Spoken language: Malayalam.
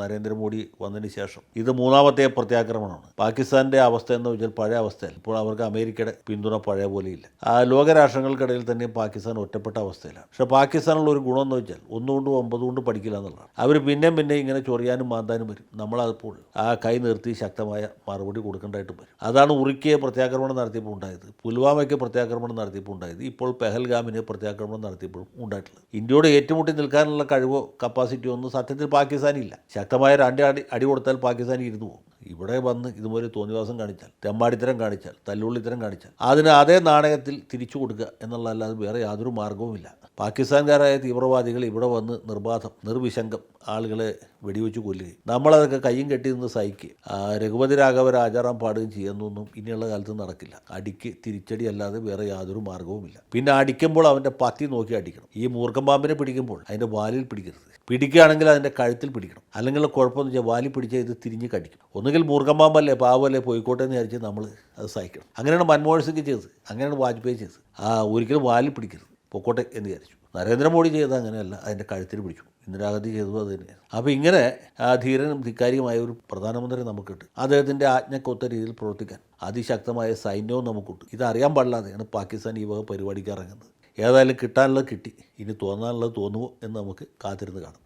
നരേന്ദ്രമോദി വന്നതിന് ശേഷം. ഇത് മൂന്നാമത്തെ പ്രത്യാക്രമണമാണ്. പാകിസ്ഥാന്റെ അവസ്ഥ എന്ന് വെച്ചാൽ പഴയ അവസ്ഥയല്ല ഇപ്പോൾ അവർക്ക് അമേരിക്കയുടെ പിന്തുണ പഴയ പോലെയില്ല. ആ ലോകരാഷ്ട്രങ്ങൾക്കിടയിൽ തന്നെ പാകിസ്ഥാൻ ഒറ്റപ്പെട്ട അവസ്ഥയിലാണ്. പക്ഷേ പാകിസ്ഥാനുള്ള ഒരു ഗുണം എന്ന് വെച്ചാൽ ഒന്നുകൊണ്ട് ഒമ്പത് കൊണ്ട് പഠിക്കില്ല എന്നുള്ളതാണ്. അവർ പിന്നെയും പിന്നെ ഇങ്ങനെ ചൊറിയാനും മാന്താനും വരും. നമ്മളപ്പോൾ ആ കൈ നിർത്തി ശക്തമായ മറുപടി കൊടുക്കേണ്ടതായിട്ട് വരും. അതാണ് ഉറുക്കിയ പ്രത്യാക്രമണം നടത്തിയപ്പോൾ ഉണ്ടായത്. പുൽവാമയ്ക്ക് പ്രത്യാക്രമണം നടത്തിയപ്പോൾ ഉണ്ടായത്. ഇപ്പോൾ പെഹൽഗാമിനെ പ്രത്യാക്രമണം നടത്തിയപ്പോഴും ഉണ്ടായിട്ടുള്ളത് ഇന്ത്യയോട് ഏറ്റുമുട്ടി നിൽക്കാനുള്ള കഴിവോ കപ്പാസിറ്റിയോ ഒന്നും സത്യത്തിൽ പാകിസ്ഥാനില്ല. ശക്തമായ രണ്ട് അടി അടി കൊടുത്താൽ പാകിസ്ഥാൻ ഇരുന്നു പോകും. ഇവിടെ വന്ന് ഇതുപോലെ തോന്നിവാസം കാണിച്ചാൽ തെമ്മാടിത്തരം കാണിച്ചാൽ തല്ലുള്ളിത്തരം കാണിച്ചാൽ അതിന് അതേ നാണയത്തിൽ തിരിച്ചു കൊടുക്കുക എന്നുള്ളതല്ലാതെ വേറെ യാതൊരു മാർഗവുമില്ല. പാകിസ്ഥാൻകാരായ തീവ്രവാദികൾ ഇവിടെ വന്ന് നിർബാധം നിർവിശങ്കം ആളുകളെ വെടിവെച്ച് കൊല്ലുകയും നമ്മളതൊക്കെ കയ്യും കെട്ടി നിന്ന് സഹിക്കുക രഘുപതി രാഘവ ആചാരം പാടുകയും ചെയ്യുന്നൊന്നും ഇനിയുള്ള കാലത്ത് നടക്കില്ല. അടിക്ക് തിരിച്ചടി അല്ലാതെ വേറെ യാതൊരു മാർഗവുമില്ല. പിന്നെ അടിക്കുമ്പോൾ അവന്റെ പത്തി നോക്കി അടിക്കണം. ഈ മൂർഖം പാമ്പിനെ പിടിക്കുമ്പോൾ അതിന്റെ വാലിൽ പിടിക്കരുത്. പിടിക്കുകയാണെങ്കിൽ അതിന്റെ കഴുത്തിൽ പിടിക്കണം. അല്ലെങ്കിൽ കുഴപ്പമെന്ന് വെച്ചാൽ വാലി പിടിച്ചാൽ ഇത് തിരിഞ്ഞ് കടിക്കും. ഒന്നുകിൽ മൂർഖം പാമ്പല്ലേ പാവല്ലേ പോയിക്കോട്ടെ എന്ന് വിചാരിച്ച് നമ്മൾ അത് സഹിക്കണം. അങ്ങനെയാണ് മൻമോഹൻ സിംഗ് ചെയ്തത്. അങ്ങനെയാണ് വാജ്പേയി ചെയ്തത്. ആ ഒരിക്കലും വാലിൽ പിടിക്കരുത്. പൊക്കോട്ടെ എന്ന് വിചാരിച്ചു. നരേന്ദ്രമോദി ചെയ്തത് അങ്ങനെയല്ല അതിന്റെ കഴുത്തിൽ പിടിച്ചു. ഇന്ദിരാഗാന്ധി ചെയ്തു അത് തന്നെയാണ്. അപ്പോൾ ഇങ്ങനെ ധീരനും ധിക്കാരിയുമായ ഒരു പ്രധാനമന്ത്രി നമുക്കുണ്ട്. അദ്ദേഹത്തിന്റെ ആജ്ഞക്കൊത്ത രീതിയിൽ പ്രവർത്തിക്കാൻ അതിശക്തമായ സൈന്യവും നമുക്കുണ്ട്. ഇതറിയാൻ പാടില്ലാതെയാണ് പാകിസ്ഥാൻ ഈ വക പരിപാടിക്ക് ഇറങ്ങുന്നത്. ഏതായാലും കിട്ടാനുള്ളത് കിട്ടി. ഇനി തോന്നാനുള്ളത് തോന്നുമോ എന്ന് നമുക്ക് കാത്തിരുന്ന് കാണാം.